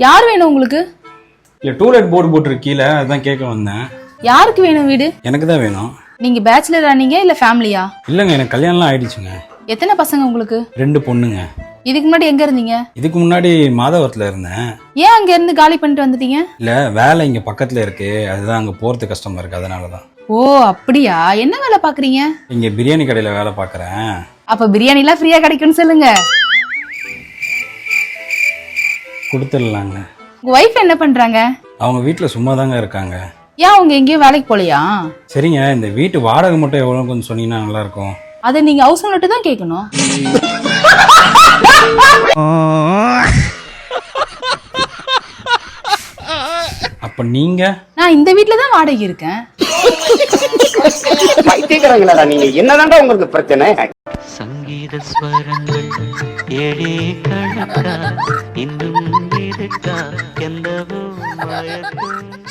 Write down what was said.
யார் வேணும் உங்களுக்கு? இல்லை டூலெட் போர்டு போட்டிருக்கு கீழே அதுதான் கேட்க வந்தேன். யாருக்கு வேணும் வீடு? எனக்கு தான் வேணும். நீங்க பேச்சுலரா நீங்க இல்ல ஃபேமிலியா இல்லைங்க எனக்கு கல்யாணம்லாம் ஆயிடுச்சுங்க. எத்தனை பசங்க உங்களுக்கு? ரெண்டு பொண்ணுங்க. இதுக்கு முன்னாடி எங்க இருந்தீங்க? இதுக்கு முன்னாடி மாதவரத்தில் இருந்தேன். ஏன் அங்க இருந்து காலி பண்ணிட்டு வந்துட்டீங்க? இல்லை வேலை இங்கே பக்கத்தில் இருக்கு. அதுதான் அங்கே போகிறது கஷ்டமாக இருக்குது அதனால தான் ஓ அப்படியா? என்ன வேலை பாக்குறீங்க இங்கே பிரியாணி கடையில் வேலை பார்க்குறேன். அப்ப பிரியாணி எல்லாம் ஃப்ரீயா கிடைக்கும்னு சொல்லுங்க. கொடுத்துடலாங்க. உங்க ஒய்ஃப் என்ன பண்றாங்க? அவங்க வீட்டில் சும்மா தாங்க இருக்காங்க. ஏன் அவங்க எங்கேயும் வேலைக்கு போலையா? சரிங்க இந்த வீட்டு வாடகை மட்டும் எவ்வளோ கொஞ்சம் சொன்னீங்கன்னா நல்லாயிருக்கும். அதை நீங்க ஹவுஸ் ஓனர்ட்ட தான் கேட்கணும். அப்போ நீங்கள் நான் இந்த வீட்ல தான் வாடகை இருக்கேன். பைத்தியக்காரங்களா நீங்க. என்னதான்டா உங்களுக்கு பிரச்சனை? சங்கீத ஸ்வரங்கள் ஏழே கணக்கா இன்னும் இருக்கா எந்தவோ மயக்கம்.